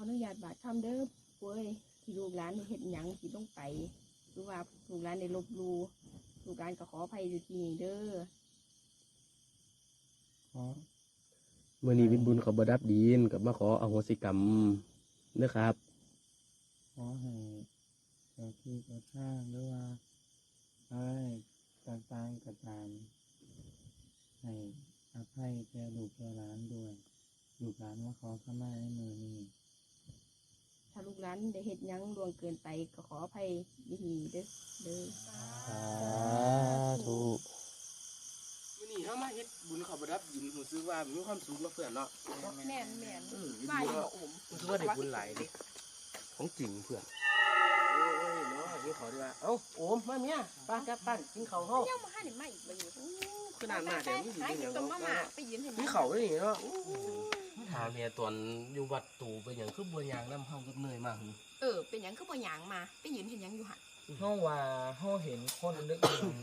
อนุญาตบาดคำเด้อป่วยที่ลูกหลานได้เห็นหยังที่ต้องไปหรือว่าลูกหลานได้ลบหลูลูกหลานก็ขออภัยอยู่ที่นี่เด้อขอมื่อนี้เป็นบุญเขาบดับดินกับมาขออโหสิกรรมเด้อครับ ขอให้เจ้าที่เจ้าทางหรือว่าอะไรต่างๆก็ตามให้อภัยแก่ลูกแก่หลานด้วย ลูกหลานว่าขอเข้ามาในมือนี้ถ้าลูกหลานได้เห็นหยังล่วงเกินไปก็ขออภัยอยู่ที่นี่เด้อเด้อสาธุมื่อนี้เขามาเฮ็ดบุญเขาบดับดินรู้สึกว่ามีความสุขเนาะเพื่อนเนาะแม่นแม่นเออบ้านอยู่บ่โอมรู้สึกว่าได้บุญหลายเดิของจริงเพื่อนโอ้ยเนาะกินข้าวดีกว่าเอ้าโอมมาเมียป้ากลับบ้านกินข้าวเฮายังมาให้มาอีกบ่อยู่ขนาดมาแต่ไม่ดีหาเป็นหกิยันงต้มเนาะมาม่าไปยืนให้กินข้าวนี่เนาะ ถามเมียตอนอยู่วัดตู่เป็นหยังคือบ่ยางน้ำเฮากับเนยมากหึเออ เป็นหยังคือบ่หยางมา ไปยืนเห็นหยังอยู่หั่นเฮาว่าเฮาเห็นคนนึกหนู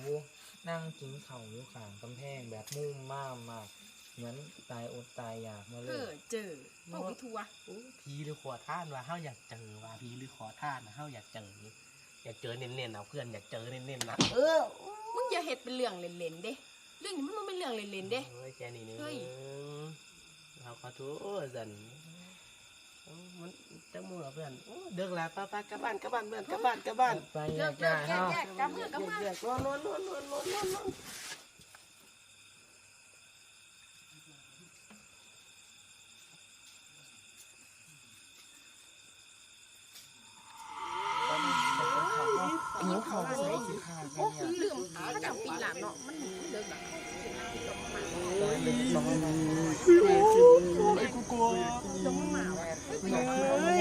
นั่งกินข้าวอยู่ข้างกำแพงแบบมุ่งม่ามมากเหมือนตายอดตายอยากมาเลเอยอเจอพ่อไปทัวโอ้ผีหรือขอท่านว่าเฮาอยากเจอว่าผีหรือขอท่านนะเฮาอยากเจออยากเจอเน้นๆเอาเพื่อนอยากเจอเน้นๆนะเออมึงอย่าเฮ็ดเป็นเรื่องเล่นๆเด้ เรื่องนี้มันบ่เป็นเรื่องเล่นๆเด้โอ้ยแค่นี้นึงเฮ้ย เราขอโทษสันโอ้มันจังมือเพื่อนโอ้เดิกแล้วป้าป้ากลับบ้านกลับบ้านเพื่อนกลับบ้านกลับบ้านไปเลิยากกเลิกเฮาแยกๆกลับเมื่อกลับมาเดือดนอนนอนนอนนอนนอนนอนนอนหิวข้าวใส่สิข้าวแค่เนี้ยเรื่องถ้าจำปีหลานเนาะมันเลิกแบบตอนเป็นสองมา ไอ้กูกลัว จะมาหมา เฮ้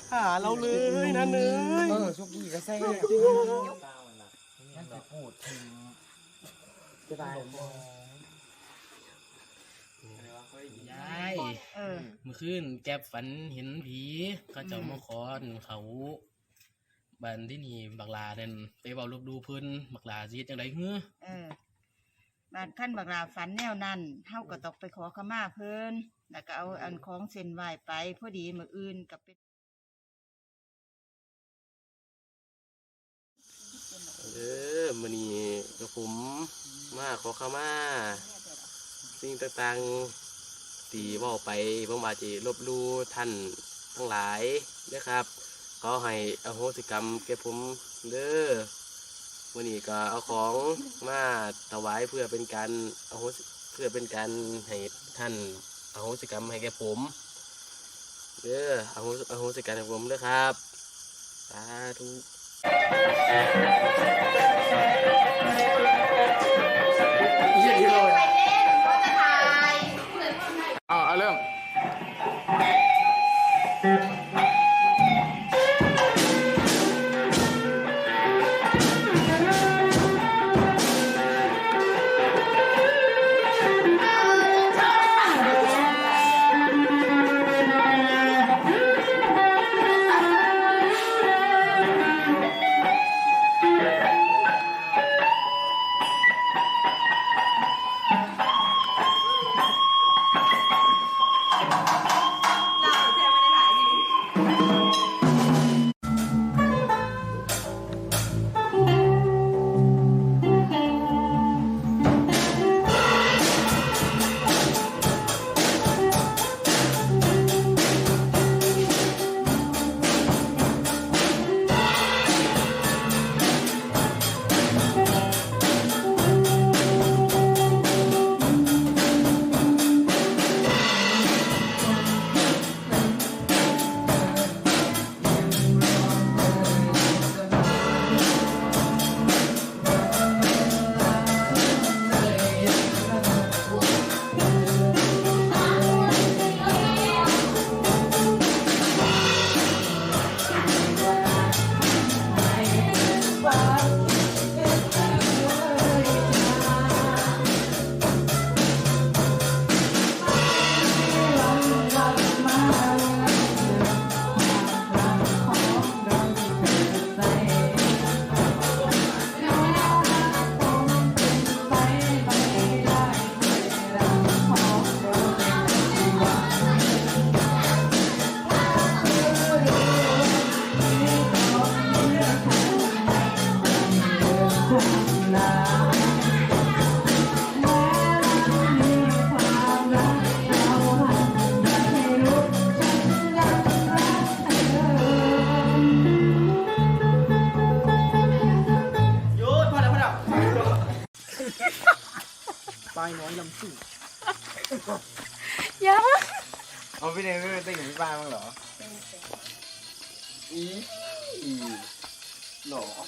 ยไม่ถ่าเราเลยนะเนยเออสุกี้ก็ใส่แบบนั่นจะพูดถึงจะตายยายเมื่อคืนแกบฝันเห็นผีเขาเจะมาขอนเขาบันที่นี่บักลาเด่นไปเบาลูกดูเพิ่นบักลาสิเฮ็ดจังไดเฮ้อบานขั้นบักลาฝันแนวนั้นเฮาก็ต้องไปขอขมาเพิ่นแล้วก็เอาอันของเส้นไหวไปพอดีมืออื่นก็เป็น เออมื้อนี้ กับผมมาขอขามา สิ่งต่างๆที่ว้าไปผมอาจจะลบลู่ท่านทั้งหลายนะครับ ขอให้อโหสิกรรมแก่ผมเด้อมื้อนี้ก็เอาของมาถวายเพื่อเป็นการอโหเพื่อเป็นการให้ท่านอโหสิกรรมให้แก่ผมเด้ออโหอโหสิกรรมให้ผมเด้อครับสาธุ อย่าเอาพี่เนยไม่ไปเต้นกับพี่ป้าบ้างเหรออีอีหนอ